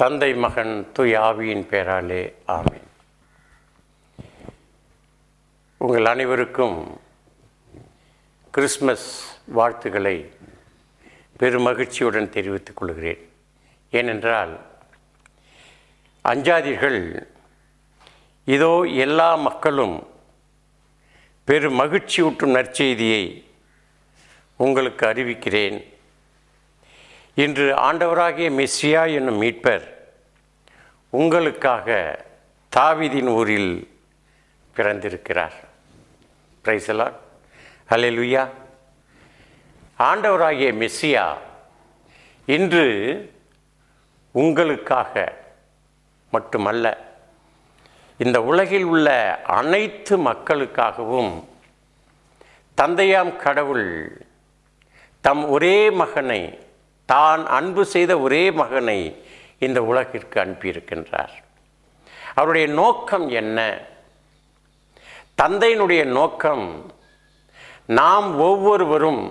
தந்தை மகன் துய் ஆவியின் பேராலே ஆமீன். உங்கள் அனைவருக்கும் கிறிஸ்மஸ் வாழ்த்துக்களை பெருமகிழ்ச்சியுடன் தெரிவித்துக் கொள்கிறேன். ஏனென்றால் அஞ்சாதீர்கள் இதோ எல்லா மக்களும் பெரு மகிழ்ச்சியூட்டும் நற்செய்தியை உங்களுக்கு அறிவிக்கிறேன். இன்று ஆண்டவராகிய மெஸ்ஸியா என்னும் மீட்பர் உங்களுக்காக தாவிதின் ஊரில் பிறந்திருக்கிறார். பிரைசலா ஹலெலுயா ஆண்டவராகிய மெஸ்ஸியா இன்று உங்களுக்காக மட்டுமல்ல இந்த உலகில் உள்ள அனைத்து மக்களுக்காகவும் தந்தையாம் கடவுள் தம் ஒரே மகனை தான் அன்பு செய்த ஒரே மகனை இந்த உலகிற்கு அனுப்பியிருக்கின்றார். அவருடைய நோக்கம் என்ன? தந்தையினுடைய நோக்கம் நாம் ஒவ்வொருவரும்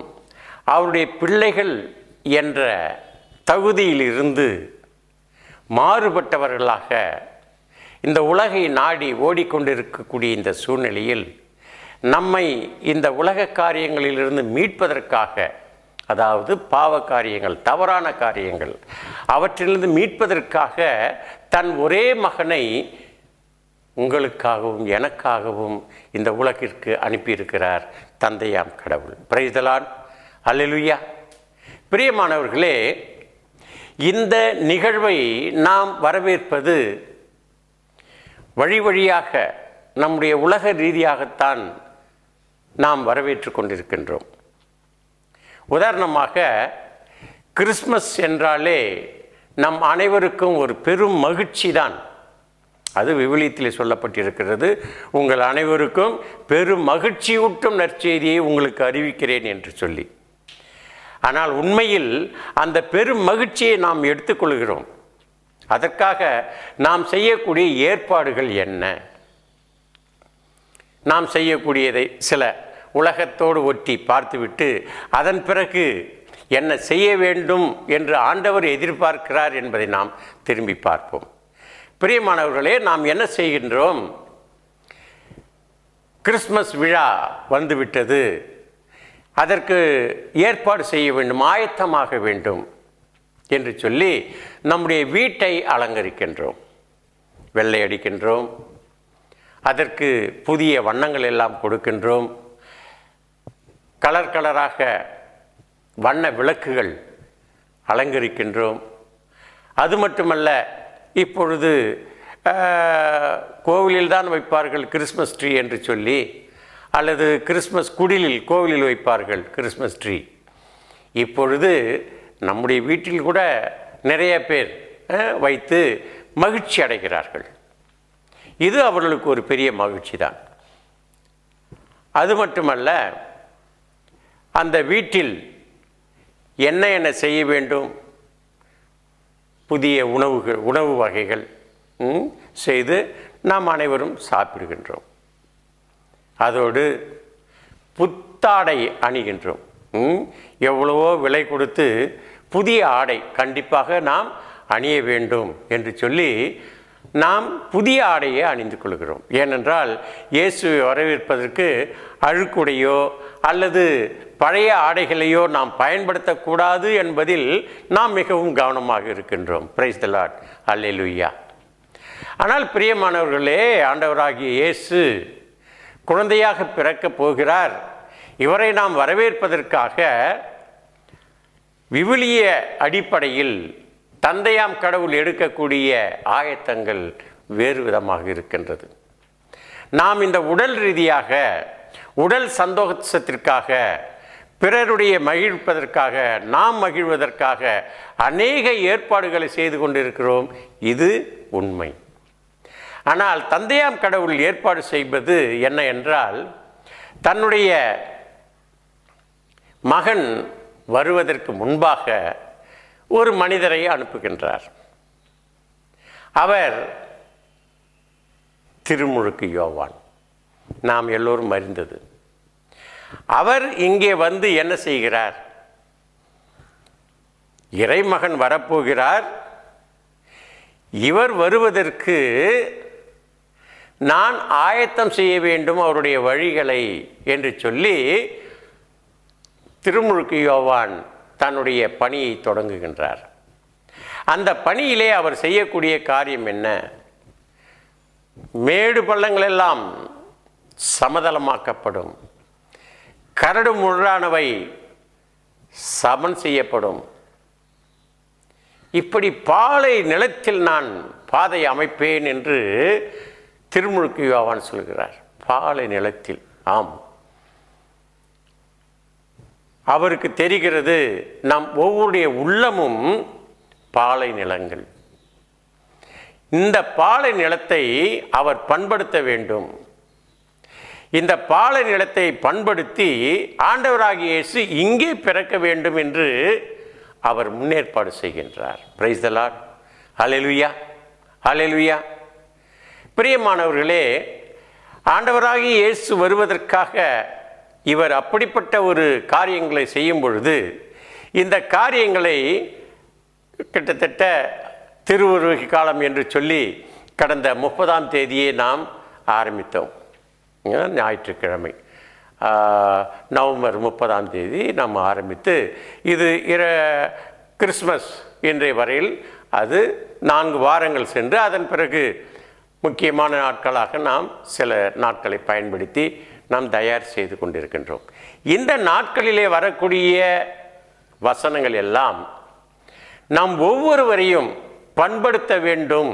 அவருடைய பிள்ளைகள் என்ற தகுதியிலிருந்து மாறுபட்டவர்களாக இந்த உலகை நாடி ஓடிக்கொண்டிருக்கக்கூடிய இந்த சூழ்நிலையில் நம்மை இந்த உலக காரியங்களிலிருந்து மீட்பதற்காக அதாவது பாவ காரியங்கள் தவறான காரியங்கள் அவற்றிலிருந்து மீட்பதற்காக தன் ஒரே மகனை உங்களுக்காகவும் எனக்காகவும் இந்த உலகிற்கு அனுப்பியிருக்கிறார் தந்தையாம் கடவுள். பிரைதலான் அல்லலுயா பிரியமானவர்களே இந்த நிகழ்வை நாம் வரவேற்பது வழி வழியாக நம்முடைய உலக ரீதியாகத்தான் நாம் வரவேற்று கொண்டிருக்கின்றோம். உதாரணமாக கிறிஸ்மஸ் என்றாலே நம் அனைவருக்கும் ஒரு பெரும் மகிழ்ச்சி தான் அது விவிலியத்தில் சொல்லப்பட்டிருக்கிறது. உங்கள் அனைவருக்கும் பெரும் மகிழ்ச்சியூட்டும் நற்செய்தியை உங்களுக்கு அறிவிக்கிறேன் என்று சொல்லி. ஆனால் உண்மையில் அந்த பெரும் மகிழ்ச்சியை நாம் எடுத்துக்கொள்கிறோம். அதற்காக நாம் செய்யக்கூடிய ஏற்பாடுகள் என்ன? நாம் செய்யக்கூடியதை சில உலகத்தோடு ஒட்டி பார்த்துவிட்டு அதன் பிறகு என்ன செய்ய வேண்டும் என்று ஆண்டவர் எதிர்பார்க்கிறார் என்பதை நாம் திரும்பி பார்ப்போம். பிரியமானவர்களே நாம் என்ன செய்கின்றோம்? கிறிஸ்மஸ் விழா வந்துவிட்டது. அதற்கு ஏற்பாடு செய்ய வேண்டும் ஆயத்தமாக வேண்டும் என்று சொல்லி நம்முடைய வீட்டை அலங்கரிக்கின்றோம். வெள்ளை அடிக்கின்றோம். அதற்கு புதிய வண்ணங்கள் எல்லாம் கொடுக்கின்றோம். கலர் கலராக வண்ண விளக்குகள் அலங்கரிக்கின்றோம். அது மட்டுமல்ல இப்பொழுது கோவிலில் தான் வைப்பார்கள் கிறிஸ்மஸ் ட்ரீ என்று சொல்லி அல்லது கிறிஸ்மஸ் குடிலில் கோவிலில் வைப்பார்கள் கிறிஸ்மஸ் ட்ரீ. இப்பொழுது நம்முடைய வீட்டில் கூட நிறைய பேர் வைத்து மகிழ்ச்சி அடைகிறார்கள். இது அவர்களுக்கு ஒரு பெரிய மகிழ்ச்சி தான் அது மட்டுமல்ல அந்த வீட்டில் என்ன என்ன செய்ய வேண்டும்? புதிய உணவுகள் உணவு வகைகள் செய்து நாம் அனைவரும் சாப்பிடுகின்றோம். அதோடு புத்தாடை அணிகின்றோம். எவ்வளவோ விலை கொடுத்து புதிய ஆடை கண்டிப்பாக நாம் அணிய வேண்டும் என்று சொல்லி நாம் புதிய ஆடையை அணிந்து கொள்கிறோம். ஏனென்றால் இயேசுவை வரவேற்பதற்கு அழுக்குடையோ அல்லது பழைய ஆடைகளையோ நாம் பயன்படுத்தக்கூடாது என்பதில் நாம் மிகவும் கவனமாக இருக்கின்றோம். பிரைஸ் த லாட் அல்லேலுய்யா ஆனால் பிரியமானவர்களே ஆண்டவராகிய இயேசு குழந்தையாக பிறக்கப் போகிறார். இவரை நாம் வரவேற்பதற்காக விவிலிய அடிப்படையில் தந்தையாம் கடவுள் எடுக்கக்கூடிய ஆயத்தங்கள் வேறு விதமாக இருக்கின்றது. நாம் இந்த உடல் ரீதியாக உடல் சந்தோஷத்திற்காக பிறருடைய மகிழ்ப்பதற்காக நாம் மகிழ்வதற்காக அநேக ஏற்பாடுகளை செய்து கொண்டிருக்கிறோம். இது உண்மை. ஆனால் தந்தையாம் கடவுள் ஏற்பாடு செய்வது என்ன என்றால் தன்னுடைய மகன் வருவதற்கு முன்பாக ஒரு மனிதரை அனுப்புகின்றார். அவர் திருமுழுக்கு யோவான். நாம் எல்லோரும் அறிந்தது. அவர் இங்கே வந்து என்ன செய்கிறார்? இறைமகன் வரப்போகிறார். இவர் வருவதற்கு நான் ஆயத்தம் செய்ய வேண்டும் அவருடைய வழிகளை என்று சொல்லி திருமுழுக்கு யோவான் தன்னுடைய பணியை தொடங்குகின்றார். அந்த பணியிலே அவர் செய்யக்கூடிய காரியம் என்ன? மேடு பள்ளங்களெல்லாம் சமதளமாக்கப்படும். கரடு முழானவை சமன் செய்யப்படும். இப்படி பாலை நிலத்தில் நான் பாதை அமைப்பேன் என்று திருமுழுக்கு யோவான் சொல்கிறார். பாலை நிலத்தில் ஆம். அவருக்கு தெரிகிறது நம் ஒவ்வொருடைய உள்ளமும் பாலை நிலங்கள். இந்த பாலை நிலத்தை அவர் பண்படுத்த வேண்டும். இந்த பாலை நிலத்தை பண்படுத்தி ஆண்டவராகிய இயேசு இங்கே பிறக்க வேண்டும் என்று அவர் முன்னேற்பாடு செய்கின்றார். பிரைஸ் தலார் அலெலுயா அலெலுயா பிரியமானவர்களே ஆண்டவராகி இயேசு வருவதற்காக இவர் அப்படிப்பட்ட ஒரு காரியங்களை செய்யும் பொழுது இந்த காரியங்களை கிட்டத்தட்ட திருவுருவகி காலம் என்று சொல்லி கடந்த முப்பதாம் தேதியே நாம் ஆரம்பித்தோம். ஞாயிற்றுக்கிழமை. நவம்பர் முப்பதாம் தேதி நாம் ஆரம்பித்து இது இர கிறிஸ்மஸ் இன்றைய வரையில் அது நான்கு வாரங்கள் சென்று அதன் பிறகு முக்கியமான நாட்களாக நாம் சில நாட்களை பயன்படுத்தி நாம் தயார் செய்து கொண்டிருக்கின்றோம். இந்த நாட்களிலே வரக்கூடிய வசனங்கள் எல்லாம் நாம் ஒவ்வொருவரையும் பண்படுத்த வேண்டும்.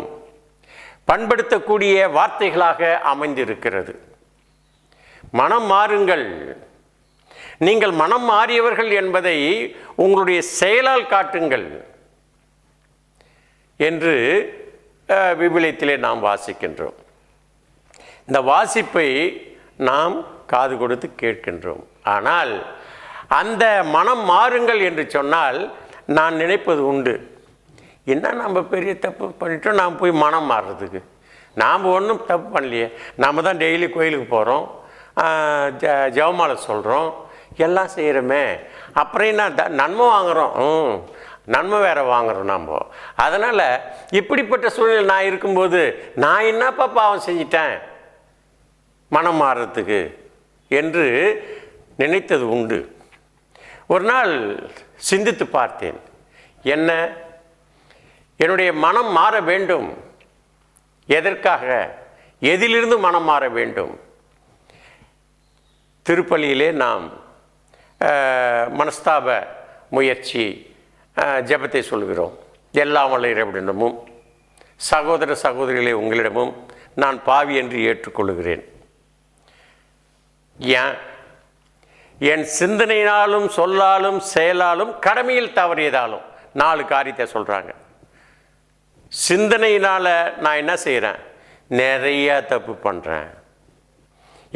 பண்படுத்தக்கூடிய வார்த்தைகளாக அமைந்திருக்கிறது. மனம் மாறுங்கள். நீங்கள் மனம் மாறியவர்கள் என்பதை உங்களுடைய செயலால் காட்டுங்கள். என்று விபிலியத்திலே நாம் வாசிக்கின்றோம். இந்த வாசிப்பை நாம் காது கொடுத்து கேட்கின்றோம். ஆனால் அந்த மனம் மாறுங்கள் என்று சொன்னால் நான் நினைப்பது உண்டு. என்ன நம்ம பெரிய தப்பு பண்ணிட்டோம் நாம் போய் மனம் மாறுறதுக்கு? நாம் ஒன்றும் தப்பு பண்ணலையே. நாம் தான் டெய்லி கோயிலுக்கு போகிறோம் ஜ ஜெவமாலை சொல்கிறோம் எல்லாம் செய்கிறோமே அப்புறம் என்ன த- நன்மை வாங்குகிறோம் ம் நன்மை வேற வாங்குகிறோம் நம்ம அதனால் இப்படிப்பட்ட சூழ்நிலை நான் இருக்கும்போது நான் என்னப்பா பாவம் செஞ்சிட்டேன்? மனம் மாறுறதுக்கு என்று நினைத்தது உண்டு. ஒரு நாள் சிந்தித்து பார்த்தேன். என்ன? என்னுடைய மனம் மாற வேண்டும். எதற்காக? எதிலிருந்து மனம் மாற வேண்டும்? திருப்பலியிலே நாம் மனஸ்தாப முயற்சி ஜபத்தை ஜெபத்தை சொல்கிறோம் எல்லா வல்ல இறைவனிடமும் சகோதர சகோதரிகளே உங்களிடமும் நான் பாவி என்று ஏற்றுக்கொள்கிறேன் ஏன்? என் சிந்தனையினாலும் சொல்லாலும் செயலாலும் கடமையில் தவறியதாலும் நாலு காரியத்தை சொல்கிறாங்க சிந்தனையினால் நான் என்ன செய்கிறேன் நிறையா தப்பு பண்ணுறேன்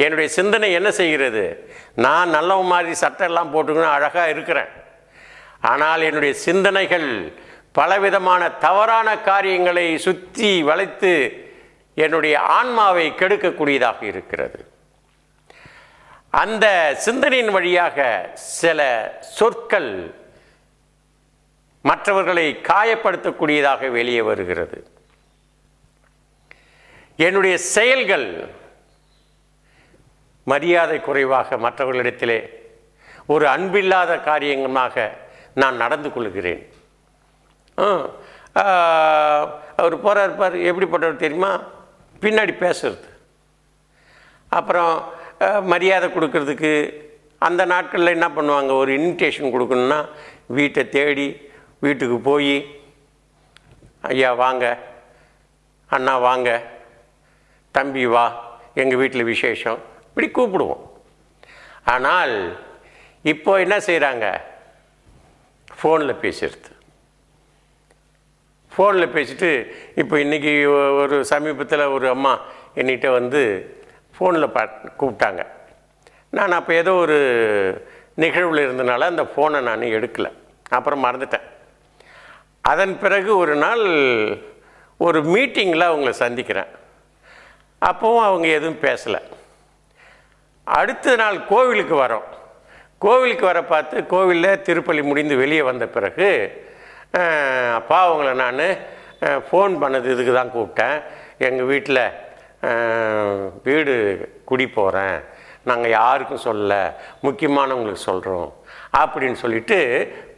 என்னுடைய சிந்தனை என்ன செய்கிறது? நான் நல்லவன் மாதிரி சட்டையெல்லாம் போட்டுக்கணும் அழகாக இருக்கிறேன். ஆனால் என்னுடைய சிந்தனைகள் பலவிதமான தவறான காரியங்களை சுற்றி வளைத்து என்னுடைய ஆன்மாவை கெடுக்கக்கூடியதாக இருக்கிறது. அந்த சிந்தனையின் வழியாக சில சொற்கள் மற்றவர்களை காயப்படுத்தக்கூடியதாக வெளியே வருகிறது. என்னுடைய செயல்கள் மரியாதை குறைவாக மற்றவர்களிடத்திலே ஒரு அன்பில்லாத காரியமாக நான் நடந்து கொள்கிறேன். அவர் போகிறார் பார் எப்படிப்பட்டவர் தெரியுமா? பின்னாடி பேசுறது. அப்புறம் மரியாதை கொடுக்கறதுக்கு அந்த நாட்களில் என்ன பண்ணுவாங்க? ஒரு இன்விடேஷன் கொடுக்கணுன்னா வீட்டை தேடி வீட்டுக்கு போய் ஐயா வாங்க. அண்ணா வாங்க. தம்பி வா. எங்கள் வீட்டில் விசேஷம். இப்படி கூப்பிடுவோம். ஆனால் இப்போ என்ன செய்கிறாங்க ஃபோனில் பேசுறது ஃபோனில் பேசிட்டு இப்போ இன்றைக்கி ஒரு சமீபத்தில் ஒரு அம்மா என்கிட்ட வந்து ஃபோனில் பா கூப்பிட்டாங்க. நான் அப்போ ஏதோ ஒரு நிகழ்வில் இருந்தனால அந்த ஃபோனை நான் எடுக்கலை. அப்புறம் மறந்துட்டேன். அதன் பிறகு ஒரு நாள் ஒரு மீட்டிங்கில் அவங்கள சந்திக்கிறேன். அப்போவும் அவங்க எதுவும் பேசலை. அடுத்த நாள் கோவிலுக்கு வரோம். கோவிலுக்கு வர பார்த்து கோவிலில் திருப்பலி முடிந்து வெளியே வந்த பிறகு அப்பா அவங்கள நான் ஃபோன் பண்ணது இதுக்கு தான் கூப்பிட்டேன். எங்கள் வீட்டில் வீடு குடி போகிறேன் நாங்கள் யாருக்கும் சொல்ல முக்கியமானவங்களுக்கு சொல்கிறோம் அப்படின்னு சொல்லிட்டு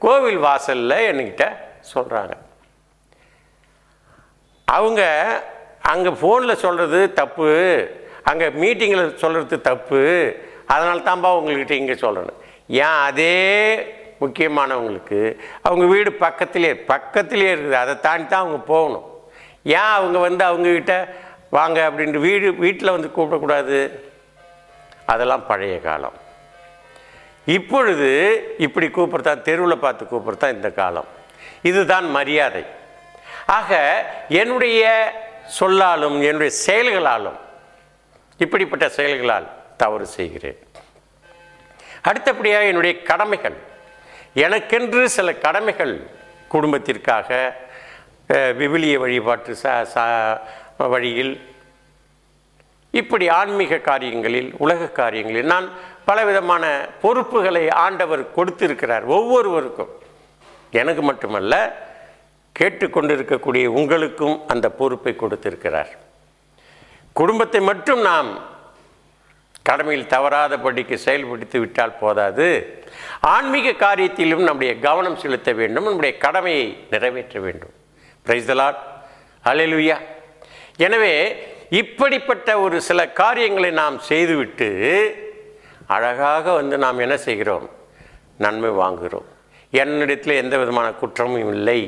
கோவில் வாசலில் என்கிட்ட சொல்கிறாங்க அவங்க அங்கே ஃபோனில் சொல்கிறது தப்பு. அங்கே மீட்டிங்கில் சொல்கிறது தப்பு. அதனால தான்ப்பா உங்கள்கிட்ட இங்கே சொல்கிறேன் ஏன் அதே முக்கியமானவங்களுக்கு அவங்க வீடு பக்கத்திலே பக்கத்திலே இருக்குது. அதை தாண்டி தான் அவங்க போகணும். ஏன் அவங்க வந்து அவங்கக்கிட்ட வாங்க அப்படின்ட்டு வீடு வீட்டில் வந்து கூப்பிடக்கூடாது? அதெல்லாம் பழைய காலம். இப்பொழுது இப்படி கூப்பிட்றதா தெருவில் பார்த்து கூப்பிட்றதா இந்த காலம். இதுதான் மரியாதை. ஆக என்னுடைய சொல்லாலும் என்னுடைய செயல்களாலும் இப்படிப்பட்ட செயல்களால் தவறு செய்கிறேன். அடுத்தபடியாக என்னுடைய கடமைகள். எனக்கென்று சில கடமைகள் குடும்பத்திற்காக விவிலிய வழிபாட்டு ச ச வழியில் இப்படி ஆன்மீக காரியங்களில் உலக காரியங்களில் நான் பலவிதமான பொறுப்புகளை ஆண்டவர் கொடுத்திருக்கிறார் ஒவ்வொருவருக்கும். எனக்கு மட்டுமல்ல கேட்டுக்கொண்டிருக்கக்கூடிய உங்களுக்கும் அந்த பொறுப்பை கொடுத்திருக்கிறார். குடும்பத்தை மட்டும் நாம் கடமையில் தவறாதபடிக்கு செயல்படுத்தி விட்டால் போதாது. ஆன்மீக காரியத்திலும் நம்முடைய கவனம் செலுத்த வேண்டும். நம்முடைய கடமையை நிறைவேற்ற வேண்டும். பிரைஸ்தலாட் அலைலுயா எனவே இப்படிப்பட்ட ஒரு சில காரியங்களை நாம் செய்துவிட்டு அழகாக வந்து நாம் என்ன செய்கிறோம்? நன்மை வாங்குகிறோம். என்னிடத்தில் எந்த விதமான குற்றமும் இல்லை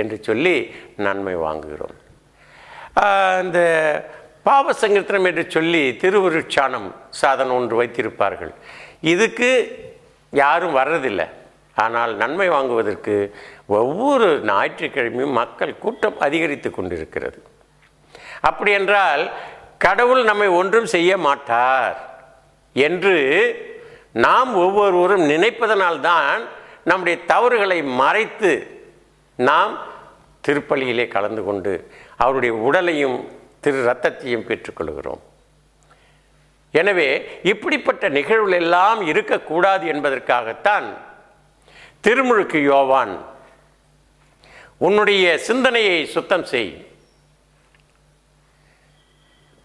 என்று சொல்லி நன்மை வாங்குகிறோம். அந்த இந்த பாவ சங்கீர்த்தனம் என்று சொல்லி திருவருட்சானம் சாதனம் ஒன்று வைத்திருப்பார்கள். இதுக்கு யாரும் வர்றதில்லை. ஆனால் நன்மை வாங்குவதற்கு ஒவ்வொரு ஞாயிற்றுக்கிழமையும் மக்கள் கூட்டம் அதிகரித்து கொண்டிருக்கிறது. அப்படி என்றால் கடவுள் நம்மை ஒன்றும் செய்ய மாட்டார் என்று நாம் ஒவ்வொருவரும் நினைப்பதனால்தான் நம்முடைய தவறுகளை மறைத்து நாம் திருப்பலியிலே கலந்து கொண்டு அவருடைய உடலையும் திரு ரத்தத்தையும் பெற்றுக்கொள்கிறோம். எனவே இப்படிப்பட்ட நிகழ்வுகள் எல்லாம் இருக்கக்கூடாது என்பதற்காகத்தான் திருமுழுக்கு யோவான் உன்னுடைய சிந்தனையை சுத்தம் செய்.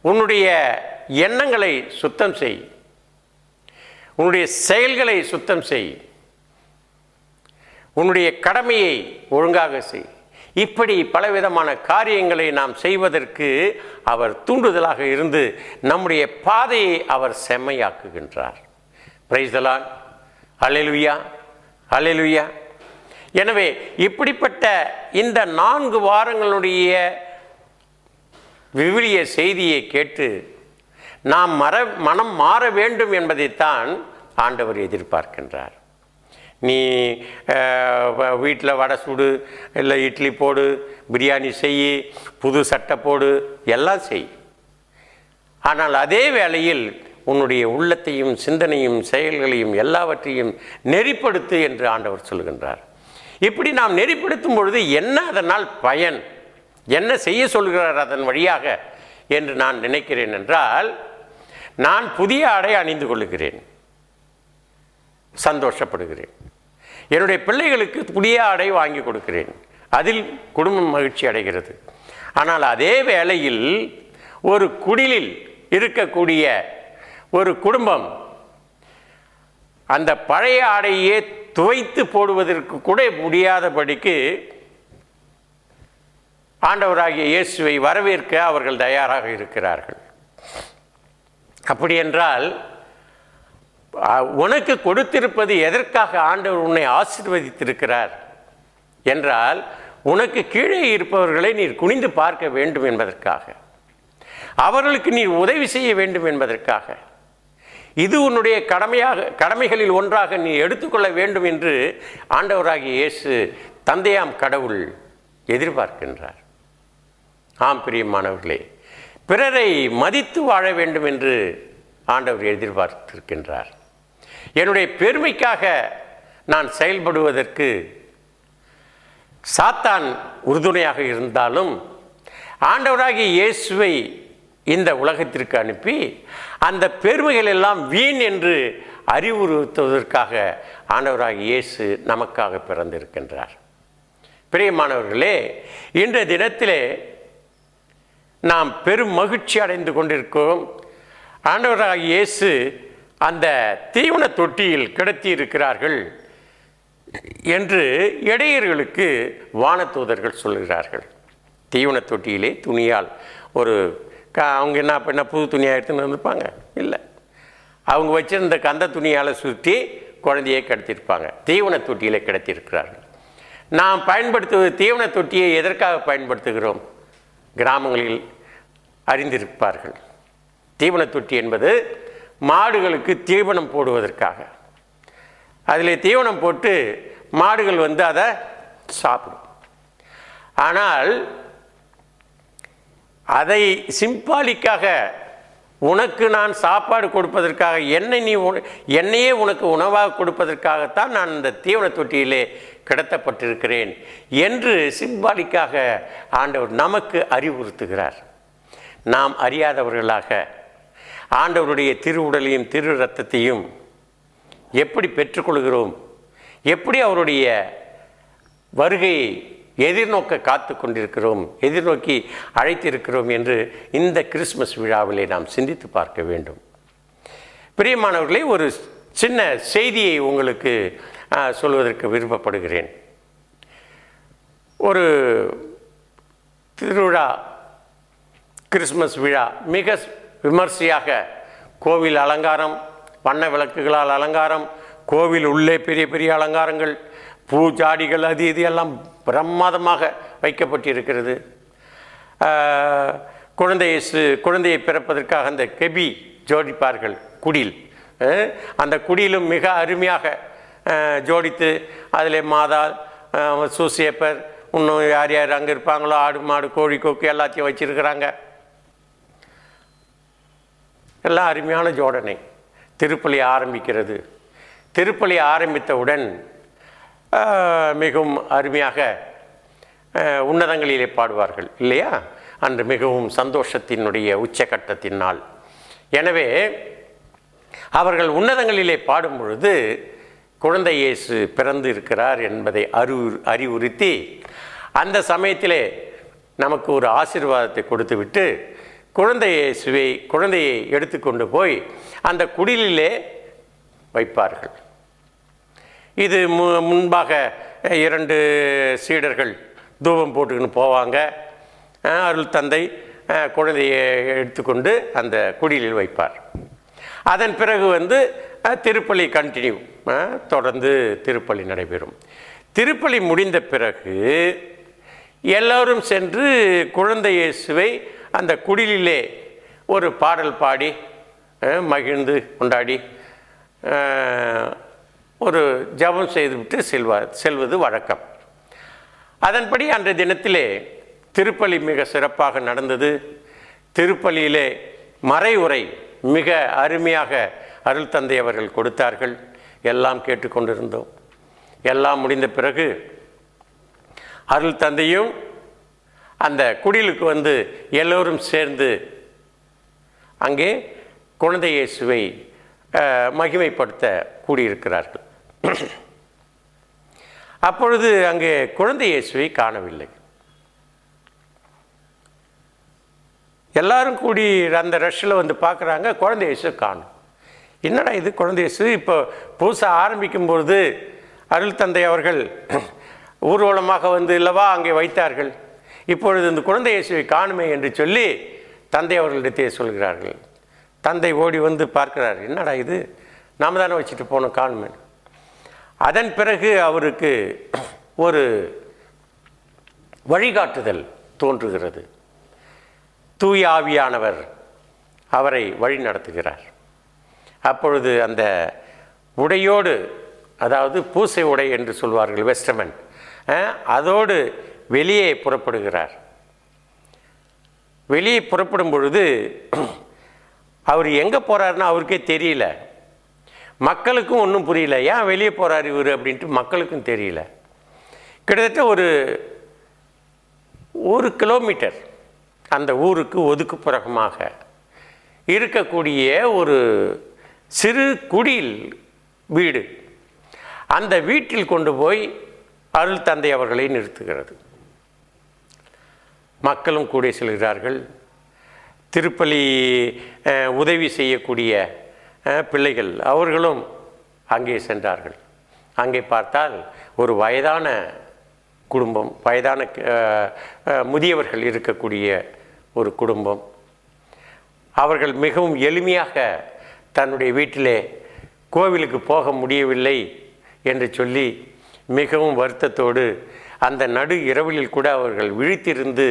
உன்னுடைய எண்ணங்களை சுத்தம் செய். உன்னுடைய செயல்களை சுத்தம் செய். உன்னுடைய கடமையை ஒழுங்காக செய். இப்படி பலவிதமான காரியங்களை நாம் செய்வதற்கு அவர் தூண்டுதலாக இருந்து நம்முடைய பாதையை அவர் செம்மையாக்குகின்றார். பிரைஸ்தலான் அலைலுயா அலைலுயா எனவே இப்படிப்பட்ட இந்த நான்கு வாரங்களுடைய விவிலிய செய்தியை கேட்டு நாம் மர மனம் மாற வேண்டும் என்பதைத்தான் ஆண்டவர் எதிர்பார்க்கின்றார். நீ வீட்டில் வடை சுடு இல்லை இட்லி போடு பிரியாணி செய் புது சட்டை போடு எல்லாம் செய். ஆனால் அதே வேளையில் உன்னுடைய உள்ளத்தையும் சிந்தனையும் செயல்களையும் எல்லாவற்றையும் நெறிப்படுத்து என்று ஆண்டவர் சொல்கின்றார். இப்படி நாம் நெறிப்படுத்தும் பொழுது என்ன அதனால் பயன்? என்ன செய்ய சொல்கிறார் அதன் வழியாக என்று நான் நினைக்கிறேன் என்றால் நான் புதிய ஆடை அணிந்து கொள்ளுகிறேன். சந்தோஷப்படுகிறேன். என்னுடைய பிள்ளைகளுக்கு புதிய ஆடை வாங்கி கொடுக்கிறேன். அதில் குடும்பம் மகிழ்ச்சி அடைகிறது. ஆனால் அதே வேளையில் ஒரு குடிலில் இருக்கக்கூடிய ஒரு குடும்பம் அந்த பழைய ஆடையே துவைத்து போடுவதற்கு கூட முடியாதபடிக்கு ஆண்டவராகிய இயேசுவை வரவேற்க அவர்கள் தயாராக இருக்கிறார்கள். அப்படி என்றால் உனக்கு கொடுத்திருப்பது எதற்காக ஆண்டவர் உன்னை ஆசிர்வதித்திருக்கிறார்? என்றால் உனக்கு கீழே இருப்பவர்களை நீர் குனிந்து பார்க்க வேண்டும் என்பதற்காக. அவர்களுக்கு நீர் உதவி செய்ய வேண்டும் என்பதற்காக. இது உன்னுடைய கடமையாக கடமைகளில் ஒன்றாக நீ எடுத்துக்கொள்ள வேண்டும் என்று ஆண்டவராகிய இயேசு தந்தையாம் கடவுள் எதிர்பார்க்கின்றார். ஆம் பிரியமானவர்களே பிறரை மதித்து வாழ வேண்டும் என்று ஆண்டவர் எதிர்பார்த்திருக்கின்றார். என்னுடைய பெருமைக்காக நான் செயல்படுவதற்கு சாத்தான் உறுதுணையாக இருந்தாலும் ஆண்டவராகிய இயேசுவை இந்த உலகத்திற்கு அனுப்பி அந்த பெருமைகள் எல்லாம் வீண் என்று அறிவுறுத்துவதற்காக ஆண்டவராகிய இயேசு நமக்காக பிறந்திருக்கின்றார். பிரியமானவர்களே இன்றைய தினத்திலே நாம் பெரும் மகிழ்ச்சி அடைந்து கொண்டிருக்கிறோம். ஆண்டவராக இயேசு அந்த தீவன தொட்டியில் கிடத்தி இருக்கிறார்கள் என்று இடையர்களுக்கு வானத்தூதர்கள் சொல்கிறார்கள் தீவன தொட்டியிலே துணியால் ஒரு க அவங்க என்ன பண்ண புது துணியாக எடுத்துன்னு வந்திருப்பாங்க? இல்லை. அவங்க வச்சிருந்த கந்த துணியால் சுற்றி குழந்தையை கிடத்திருப்பாங்க தீவன தொட்டியிலே கிடத்திருக்கிறார்கள் நாம் பயன்படுத்துவது தீவன தொட்டியை எதற்காக பயன்படுத்துகிறோம்? கிராமங்களில் அறிந்திருப்பார்கள். தீவன தொட்டி என்பது மாடுகளுக்கு தீவனம் போடுவதற்காக. அதில் தீவனம் போட்டு மாடுகள் வந்து அதை சாப்பிடும். ஆனால் அதை சிம்பாலிக்காக உனக்கு நான் சாப்பாடு கொடுப்பதற்காக என்னை நீ உண- என்னையே உனக்கு உணவாக கொடுப்பதற்காகத்தான் நான் இந்த தீவன தொட்டியிலே கிடத்தப்பட்டிருக்கிறேன் என்று சிம்பாலிக்காக ஆண்டவர் நமக்கு அறிவுறுத்துகிறார். நாம் அறியாதவர்களாக ஆண்டவருடைய திருவுடலையும் திரு ரத்தத்தையும் எப்படி பெற்றுக்கொள்கிறோம்? எப்படி அவருடைய வருகையை எதிர்நோக்க காத்து கொண்டிருக்கிறோம்? எதிர்நோக்கி அழைத்திருக்கிறோம் என்று இந்த கிறிஸ்மஸ் விழாவிலே நாம் சிந்தித்து பார்க்க வேண்டும். பிரியமானவர்களே ஒரு சின்ன செய்தியை உங்களுக்கு சொல்வதற்கு விருப்பப்படுகிறேன். ஒரு திருவிழா கிறிஸ்மஸ் விழா மிக விமர்சையாக கோவில் அலங்காரம் வண்ண விளக்குகளால் அலங்காரம் கோவில் உள்ளே பெரிய பெரிய அலங்காரங்கள் பூஜாடிகள் அது இது எல்லாம் பிரமாதமாக வைக்கப்பட்டிருக்கிறது. குழந்தையை குழந்தையை பிறப்பதற்காக அந்த கெபி ஜோடிப்பார்கள் குடில். அந்த குடிலும் மிக அருமையாக ஜோடித்து அதில் மாதா சூசியப்பர் இன்னும் யார் யார் அங்கே இருப்பாங்களோ ஆடு மாடு கோழி கொக்கு எல்லாத்தையும் வச்சுருக்கிறாங்க. எல்லாம் அருமையான ஜோடனை. திருப்பலி ஆரம்பிக்கிறது. திருப்பலி ஆரம்பித்தவுடன் மிகவும் அருமையாக உன்னதங்களிலே பாடுவார்கள் இல்லையா? அன்று மிகவும் சந்தோஷத்தினுடைய உச்சக்கட்டத்தின் நாள். எனவே அவர்கள் உன்னதங்களிலே பாடும் பொழுது குழந்தை இயேசு பிறந்து இருக்கிறார் என்பதை அறிவு அறிவுறுத்தி அந்த சமயத்திலே நமக்கு ஒரு ஆசீர்வாதத்தை கொடுத்துவிட்டு குழந்தையை சுவை குழந்தையை எடுத்துக்கொண்டு போய் அந்த குடிலிலே வைப்பார்கள். இது மு முன்பாக இரண்டு சீடர்கள் தூபம் போட்டுக்கின்னு போவாங்க. அருள் தந்தை குழந்தையை எடுத்துக்கொண்டு அந்த குடிலில் வைப்பார். அதன் பிறகு வந்து திருப்பலி கண்டினியூ தொடர்ந்து திருப்பலி நடைபெறும். திருப்பலி முடிந்த பிறகு எல்லோரும் சென்று குழந்தை இயேசுவை அந்த குடிலிலே ஒரு பாடல் பாடி மகிழ்ந்து கொண்டாடி ஒரு ஜெபம் செய்துவிட்டு செல்வார் செல்வது வழக்கம். அதன்படி அன்றைய தினத்திலே திருப்பலி மிக சிறப்பாக நடந்தது. திருப்பலியிலே உரை மிக அருமையாக அருள் தந்தை அவர்கள் கொடுத்தார்கள். எல்லாம் கேட்டுக்கொண்டிருந்தோம். எல்லாம் முடிந்த பிறகு அருள் தந்தையும் அந்த குடிலுக்கு வந்து எல்லோரும் சேர்ந்து அங்கே குழந்தை இயேசுவை மகிமைப்படுத்த கூடியிருக்கிறார்கள். அப்பொழுது அங்கே குழந்தை இயேசுவை காணவில்லை. எல்லாரும் கூடி அந்த ரஷ்ஷில் வந்து பார்க்குறாங்க குழந்தை இயேசு காணும். என்னடா இது குழந்தை இயேசு? இப்போ புதுசாக ஆரம்பிக்கும் பொழுது அருள் தந்தை அவர்கள் ஊர்வலமாக வந்து இல்லவா அங்கே வைத்தார்கள். இப்பொழுது இந்த குழந்தை இயேசுவை காணுமே என்று சொல்லி தந்தை அவர்களிடத்தே சொல்கிறார்கள். தந்தை ஓடி வந்து பார்க்கிறார் என்னடா இது? நாம் தானே வச்சுட்டு போனோம் காணுமே. அதன் பிறகு அவருக்கு ஒரு வழிகாட்டுதல் தோன்றுகிறது. தூய ஆவியானவர் அவரை வழி நடத்துகிறார். அப்பொழுது அந்த உடையோடு அதாவது பூசை உடை என்று சொல்வார்கள் வெஸ்டமன் அதோடு வெளியே புறப்படுகிறார். வெளியே புறப்படும் பொழுது அவர் எங்கே போகிறாருன்னு அவருக்கே தெரியல. மக்களுக்கும் ஒன்றும் புரியல. ஏன் வெளியே போகிறார் இவர் அப்படின்ட்டு மக்களுக்கும் தெரியல. கிட்டத்தட்ட ஒரு ஒரு கிலோமீட்டர் அந்த ஊருக்கு ஒதுக்குப்புறமாக இருக்கக்கூடிய ஒரு சிறு குடில் வீடு அந்த வீட்டில் கொண்டு போய் அருள் தந்தை அவர்களை நிறுத்துகிறது. மக்களும் கூட செல்கிறார்கள். திருப்பலி உதவி செய்யக்கூடிய பிள்ளைகள் அவர்களும் அங்கே சென்றார்கள். அங்கே பார்த்தால் ஒரு வயதான குடும்பம் வயதான முதியவர்கள் இருக்கக்கூடிய ஒரு குடும்பம். அவர்கள் மிகவும் எளிமையாக தன்னுடைய வீட்டிலே கோவிலுக்கு போக முடியவில்லை என்று சொல்லி மிகவும் வருத்தத்தோடு அந்த நடு இரவிலில் கூட அவர்கள் விழித்திருந்து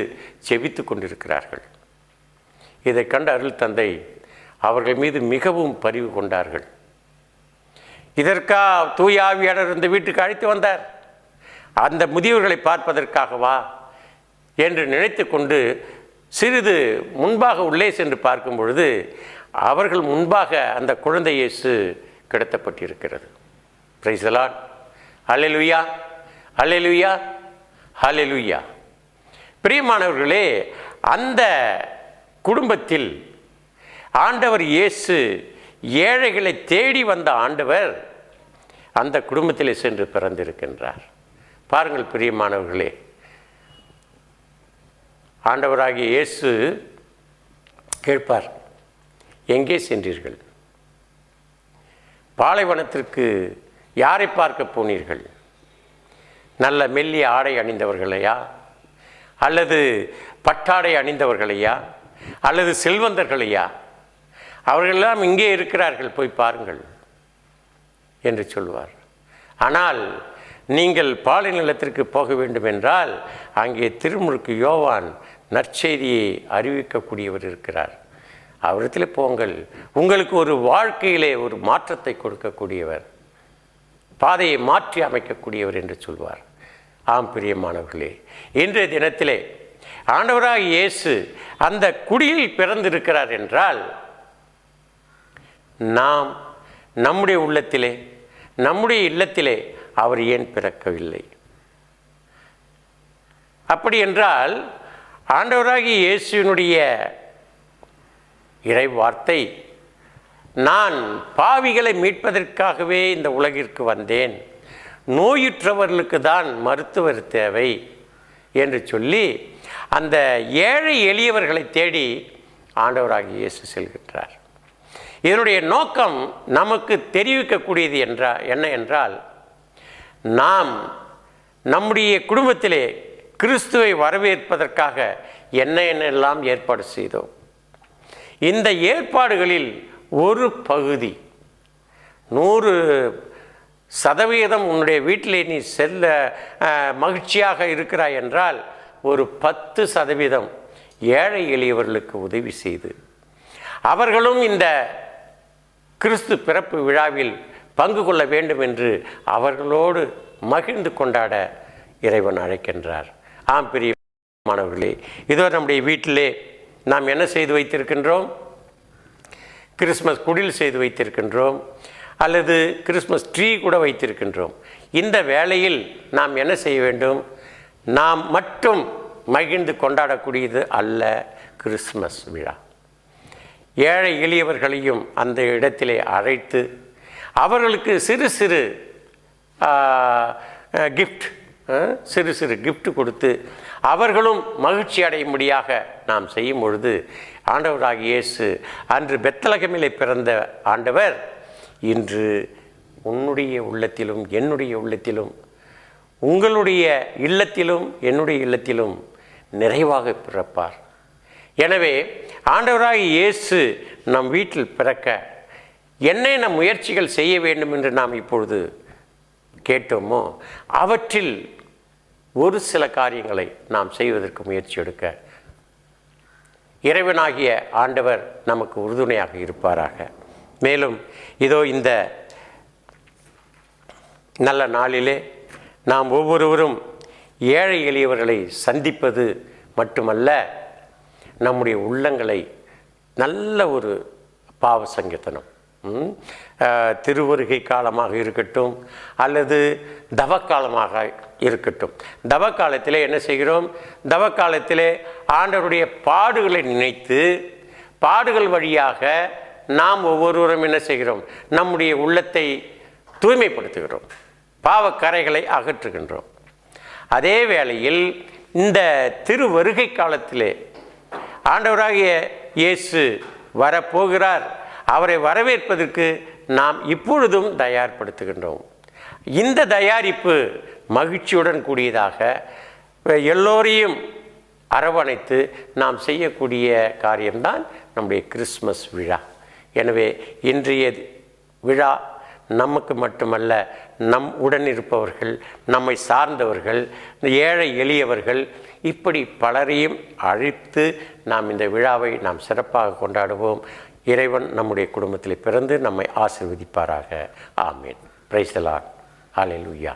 செவித்து கொண்டிருக்கிறார்கள். இதை கண்ட அருள் தந்தை அவர்கள் மீது மிகவும் பரிவு கொண்டார்கள். இதற்கா தூயாவியாளர் இந்த வீட்டுக்கு அழைத்து வந்தார். அந்த முதியவர்களை பார்ப்பதற்காகவா என்று நினைத்து கொண்டு சிறிது முன்பாக உள்ளே சென்று பார்க்கும் பொழுது அவர்கள் முன்பாக அந்த குழந்தை இயேசு கிடத்தப்பட்டிருக்கிறது. பிரைசலான் ஹalleluya ஹalleluya ஹலெலுயா பிரியமானவர்களே அந்த குடும்பத்தில் ஆண்டவர் இயேசு ஏழைகளை தேடி வந்த ஆண்டவர் அந்த குடும்பத்திலே சென்று பிறந்திருக்கின்றார். பாருங்கள் பிரியமானவர்களே ஆண்டவராகிய இயேசு கேட்பார் எங்கே சென்றீர்கள்? பாலைவனத்திற்கு யாரை பார்க்க போனீர்கள்? நல்ல மெல்லிய ஆடை அணிந்தவர்களையா? அல்லது பட்டாடை அணிந்தவர்களையா? அல்லது செல்வந்தர்களையா? அவர்களெல்லாம் இங்கே இருக்கிறார்கள் போய் பாருங்கள் என்று சொல்வார். ஆனால் நீங்கள் பாலை நிலத்திற்கு போக வேண்டும் என்றால் அங்கே திருமுழுக்கு யோவான் நற்செய்தியை அறிவிக்கக்கூடியவர் இருக்கிறார். அவரிடத்தில் போங்கள். உங்களுக்கு ஒரு வாழ்க்கையிலே ஒரு மாற்றத்தை கொடுக்கக்கூடியவர். பாதையை மாற்றி அமைக்கக்கூடியவர் என்று சொல்வார். ஆம் பிரியமானவர்களே இன்றைய தினத்திலே ஆண்டவராக இயேசு அந்த குடியில் பிறந்திருக்கிறார் என்றால் நாம் நம்முடைய உள்ளத்திலே நம்முடைய இல்லத்திலே அவர் ஏன் பிறக்கவில்லை? அப்படி என்றால் ஆண்டவராகி இயேசுவினுடைய இறை வார்த்தை நான் பாவிகளை மீட்பதற்காகவே இந்த உலகிற்கு வந்தேன். நோயுற்றவர்களுக்கு தான் மருத்துவர் தேவை என்று சொல்லி அந்த ஏழை எளியவர்களை தேடி ஆண்டவராகிய இயேசு செல்கின்றார். இதனுடைய நோக்கம் நமக்கு தெரிவிக்கக்கூடியது என்றா என்ன என்றால் நாம் நம்முடைய குடும்பத்திலே கிறிஸ்துவை வரவேற்பதற்காக என்ன என்னெல்லாம் ஏற்பாடு செய்தோம். இந்த ஏற்பாடுகளில் ஒரு பகுதி நூறு சதவீதம் உன்னுடைய வீட்டிலே நீ செல்ல மகிழ்ச்சியாக இருக்கிறாய் என்றால் ஒரு பத்து சதவீதம் ஏழை எளியவர்களுக்கு உதவி செய்து. அவர்களும் இந்த கிறிஸ்து பிறப்பு விழாவில் பங்கு கொள்ள வேண்டும் என்று அவர்களோடு மகிழ்ந்து கொண்டாட இறைவன் அழைக்கின்றார். ஆம் பெரிய மாணவர்களே இதோ நம்முடைய வீட்டிலே நாம் என்ன செய்து வைத்திருக்கின்றோம்? கிறிஸ்மஸ் குடில் செய்து வைத்திருக்கின்றோம். அல்லது கிறிஸ்மஸ் ட்ரீ கூட வைத்திருக்கின்றோம். இந்த வேளையில் நாம் என்ன செய்ய வேண்டும்? நாம் மட்டும் மகிழ்ந்து கொண்டாடக்கூடியது அல்ல கிறிஸ்மஸ் விழா. ஏழை எளியவர்களையும் அந்த இடத்திலே அழைத்து அவர்களுக்கு சிறு சிறு கிஃப்ட் சிறு சிறு கிஃப்ட் கொடுத்து அவர்களும் மகிழ்ச்சி அடையும்படியாக நாம் செய்யும் பொழுது ஆண்டவராக இயேசு அன்று பெத்தலகமிலே பிறந்த ஆண்டவர் இன்று உன்னுடைய உள்ளத்திலும் என்னுடைய உள்ளத்திலும் உங்களுடைய இல்லத்திலும் என்னுடைய இல்லத்திலும் நிறைவாக பிறப்பார். எனவே ஆண்டவராக இயேசு நம் வீட்டில் பிறக்க என்னென்ன முயற்சிகள் செய்ய வேண்டும் என்று நாம் இப்பொழுது கேட்டோமோ அவற்றில் ஒரு சில காரியங்களை நாம் செய்வதற்கு முயற்சி எடுக்க இறைவனாகிய ஆண்டவர் நமக்கு உறுதுணையாக இருப்பாராக. மேலும் இதோ இந்த நல்ல நாளிலே நாம் ஒவ்வொருவரும் ஏழை எளியவர்களை சந்திப்பது மட்டுமல்ல நம்முடைய உள்ளங்களை நல்ல ஒரு பாவ சங்கீதனம் திருவருகை காலமாக இருக்கட்டும் அல்லது தவக்காலமாக இருக்கட்டும். தவக்காலத்திலே என்ன செய்கிறோம்? தவக்காலத்திலே ஆண்டவருடைய பாடுகளை நினைத்து பாடுகள் வழியாக நாம் ஒவ்வொருவரும் என்ன செய்கிறோம்? நம்முடைய உள்ளத்தை தூய்மைப்படுத்துகிறோம். பாவக்கரைகளை அகற்றுகின்றோம். அதே வேளையில் இந்த திரு வருகை காலத்திலே ஆண்டவராகிய இயேசு வரப்போகிறார். அவரை வரவேற்பதற்கு நாம் இப்பொழுதும் தயார்படுத்துகின்றோம். இந்த தயாரிப்பு மகிழ்ச்சியுடன் கூடியதாக எல்லோரையும் அரவணைத்து நாம் செய்யக்கூடிய காரியம்தான் நம்முடைய கிறிஸ்மஸ் விழா. எனவே இன்றைய விழா நமக்கு மட்டுமல்ல நம் உடன் இருப்பவர்கள் நம்மை சார்ந்தவர்கள் ஏழை எளியவர்கள் இப்படி பலரையும் அழைத்து நாம் இந்த விழாவை நாம் சிறப்பாக கொண்டாடுவோம். இறைவன் நம்முடைய குடும்பத்தில் பிறந்து நம்மை ஆசிர்வதிப்பாராக. ஆமீன். பிரைசலான் உய்யா